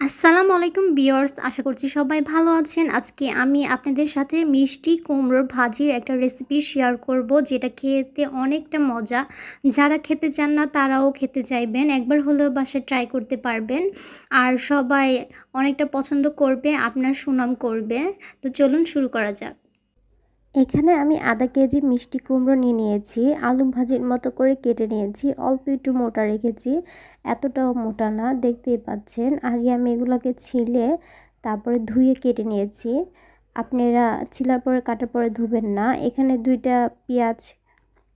আসসালামু আলাইকুম বিয়ার্স আশা করছি সবাই ভালো আছেন। আজকে আমি আপনাদের সাথে মিষ্টি কুমড়োর ভাজির একটা রেসিপি শেয়ার করব, যেটা খেতে অনেকটা মজা। যারা খেতে চান না, তারাও খেতে চাইবেন। একবার হলেও বাসায় ট্রাই করতে পারবেন। আর সবাই অনেকটা পছন্দ করবে, আপনার সুনাম করবে। তো চলুন শুরু করা যাক। এখানে আমি আধা কেজি মিষ্টি কুমড়ো নিয়ে নিয়েছি, আলু ভাজির মতো করে কেটে নিয়েছি, অল্প একটু মোটা রেখেছি। এতটাও মোটা না, দেখতেই পাচ্ছেন। আগে আমি এগুলোকে ছিলে তারপরে ধুয়ে কেটে নিয়েছি। আপনারা ছিলার পরে কাটার পরে ধুবেন না। এখানে দুইটা পেঁয়াজ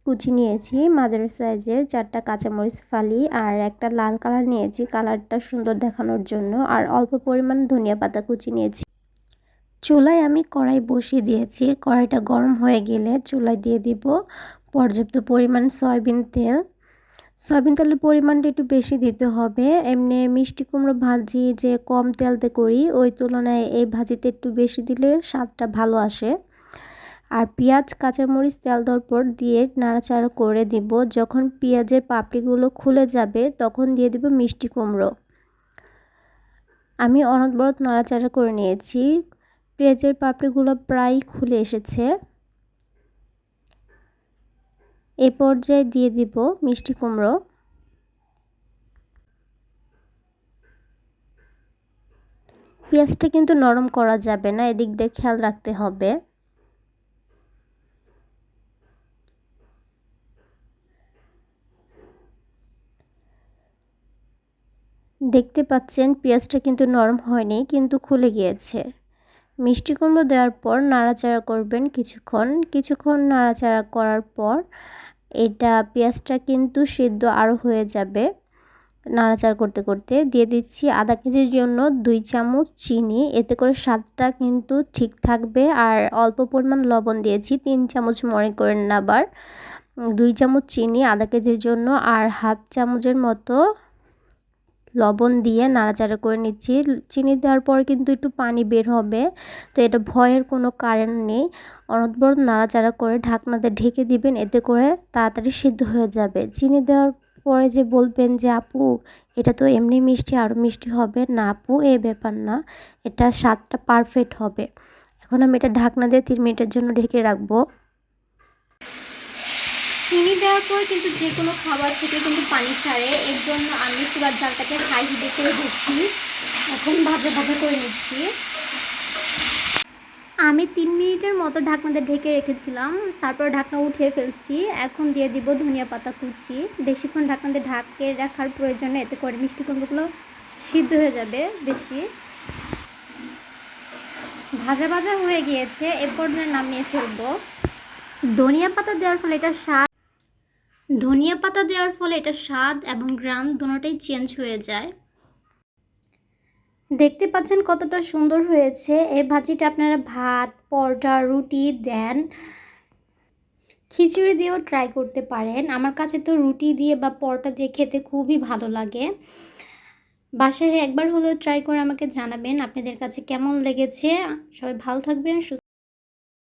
কুচি নিয়েছি, মাঝারি সাইজের চারটা কাঁচামরিচ ফালি আর একটা লাল কালার নিয়েছি। কালারটা সুন্দর দেখানোর জন্য। আর অল্প পরিমাণ ধনিয়া পাতা কুচি নিয়েছি। চুলায় আমি কড়াই বসিয়ে দিয়েছি। কড়াইটা গরম হয়ে গেলে চুলায় দিয়ে দিব পর্যাপ্ত পরিমাণ সয়াবিন তেল। সয়াবিন তেলের পরিমাণটা একটু বেশি দিতে হবে। এমনি মিষ্টি কুমড়ো ভাজি যে কম তেলতে করি, ওই তুলনায় এই ভাজিতে একটু বেশি দিলে স্বাদটা ভালো আসে। আর পেঁয়াজ, কাঁচামরিচ, তেল দেওয়ার দিয়ে নাড়াচাড়া করে দিব। যখন পেঁয়াজের পাপড়িগুলো খুলে যাবে, তখন দিয়ে দিব মিষ্টি কুমড়ো। আমি অনবরত নাড়াচাড়া করে নিয়েছি। পেঁয়াজের পাপড়িগুলো প্রায় খুলে এসেছে। এ পর্যায়ে দিয়ে দিব মিষ্টি কুমড়ো। পেঁয়াজটা কিন্তু নরম করা যাবে না, এদিক দিয়ে খেয়াল রাখতে হবে। দেখতে পাচ্ছেন পেঁয়াজটা কিন্তু নরম হয়নি, কিন্তু খুলে গিয়েছে। মিষ্টি কুমড়ো দেওয়ার পর নাড়াচাড়া করবেন কিছুক্ষণ। কিছুক্ষণ নাড়াচাড়া করার পর এটা পেঁয়াজটা কিন্তু সিদ্ধ আরও হয়ে যাবে নাড়াচাড়া করতে করতে। দিয়ে দিচ্ছি আধা কেজির জন্য দুই চামচ চিনি। এতে করে স্বাদটা কিন্তু ঠিক থাকবে। আর অল্প পরিমাণ লবণ দিয়েছি, তিন চামচ মনে করেন আবার। দুই চামচ চিনি, আধা কেজির জন্য আর হাফ চামচের মতো লবণ দিয়ে নাড়াচাড়া করে নিচ্ছি। চিনি দেওয়ার পর কিন্তু একটু পানি বের হবে। তো এটা ভয়ের কোনো কারণ নেই। অনবরত নাড়াচাড়া করে ঢাকনাতে ঢেকে দিবেন, এতে করে তাড়াতাড়ি সিদ্ধ হয়ে যাবে। চিনি দেওয়ার পরে যে বলবেন যে, আপু, এটা তো এমনি মিষ্টি, আরও মিষ্টি হবে। না, আপু, এ ব্যাপার না। এটা স্বাদটা পারফেক্ট হবে। এখন আমি এটা ঢাকনা দিয়ে তিন মিনিটের জন্য ঢেকে রাখব। চিনি দেওয়ার পর কিন্তু যে কোনো খাবার থেকে কিন্তু পানি ছাড়ে। এর জন্য আমি চুলার জালটাকে হাই হিটে করে দিচ্ছি। এখন ভাজা ভাজা করে নিচ্ছি। আমি তিন মিনিটের মতো ঢাকনাতে ঢেকে রেখেছিলাম। তারপর ঢাকনা উঠিয়ে ফেলছি। এখন দিয়ে দিব ধনিয়া পাতা কুচি। বেশিক্ষণ ঢাকনাতে ঢাকে রাখার প্রয়োজনে এতে করে মিষ্টি কুমড়োগুলো সিদ্ধ হয়ে যাবে বেশি। ভাজা ভাজা হয়ে গিয়েছে। এরপর নামিয়ে ফেলব। ধনিয়া পাতা দেওয়ার ফলে এটা স্বাদ ধনিয়া পাতা দেওয়ার ফলে এটা স্বাদ এবং গ্রাম দুটোটাই চেঞ্জ হয়ে যায়। দেখতে পাচ্ছেন কতটা সুন্দর হয়েছে। এই ভাজিটা আপনারা ভাত, পরোটা, রুটি, দেন, খিচুড়ি দিয়েও ট্রাই করতে পারেন। আমার কাছে তো রুটি দিয়ে বা পরোটা দিয়ে খেতে খুবই ভালো লাগে। বাসায় একবার হলেও ট্রাই করে আমাকে জানাবেন। আপনাদের কাছে কেমন লেগেছে? সবাই ভালো থাকবেন, সুস্থ